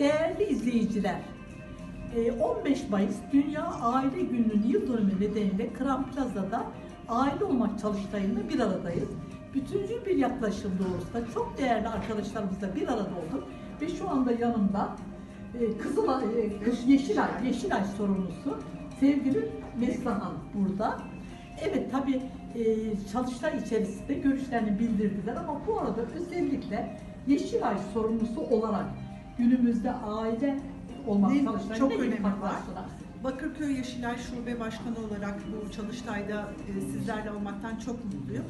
Değerli izleyiciler, e, 15 Mayıs Dünya Aile Günü'nün yıl dönümü nedeniyle Kram Plaza'da aile olmak çalıştayında bir aradayız. Bütüncül bir yaklaşım doğrultusunda çok değerli arkadaşlarımızla bir arada olduk ve şu anda yanımda e, Kızılay, e, Yeşilay, Yeşilay sorumlusu sevgili Mesrahan burada. Evet tabi çalıştay içerisinde görüşlerini bildirdiler ama bu arada özellikle Yeşilay sorumlusu olarak günümüzde aile olmak Ne- çok farklar var. Bakırköy Yeşilay Şube Başkanı olarak bu çalıştayda e, sizlerle olmaktan çok mutluyum.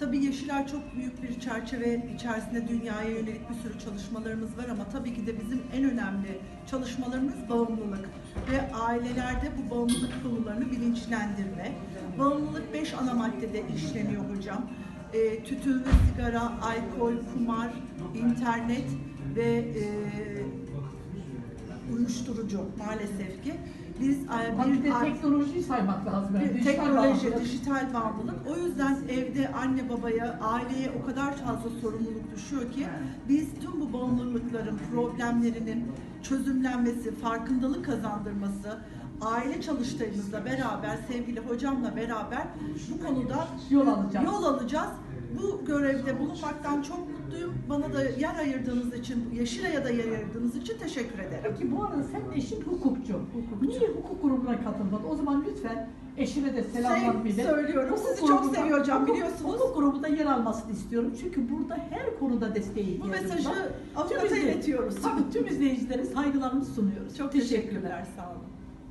Tabii Yeşilay çok büyük bir çerçeve içerisinde dünyaya yönelik bir sürü çalışmalarımız var ama tabii ki de bizim en önemli çalışmalarımız bağımlılık ve ailelerde bu bağımlılık konularını bilinçlendirme. Bağımlılık 5 ana maddede işleniyor hocam. E, tütün ve sigara, alkol, kumar, internet ve e, uyuşturucu maalesef ki. Biz e, bir de teknolojiyi saymak lazım. yani. bir Dijital teknoloji, bağımlılık. dijital bağımlılık. O yüzden evde anne babaya, aileye o kadar fazla sorumluluk düşüyor ki biz tüm bu bağımlılıkların, problemlerinin çözümlenmesi, farkındalık kazandırması, aile çalıştayımızla beraber, sevgili hocamla beraber bu konuda Yol alacağız. Yol alacağız. Bu görevde bulunmaktan çok mutluyum. Bana da yer ayırdığınız için, Yeşilay'a da yer ayırdığınız için teşekkür ederim. Peki bu arada senin eşin hukukçu. Hukukçu. Niye hukuk grubuna katılmadın? O zaman lütfen eşine de selamlar bile. söylüyorum. Hukuk Sizi çok seviyor hocam, biliyorsunuz. Hukuk grubunda yer almasını istiyorum. Çünkü burada her konuda desteğe Bu mesajı avukata iletiyoruz. Tabii tüm izleyicilere saygılarımızı sunuyoruz. Çok teşekkürler, sağ olun.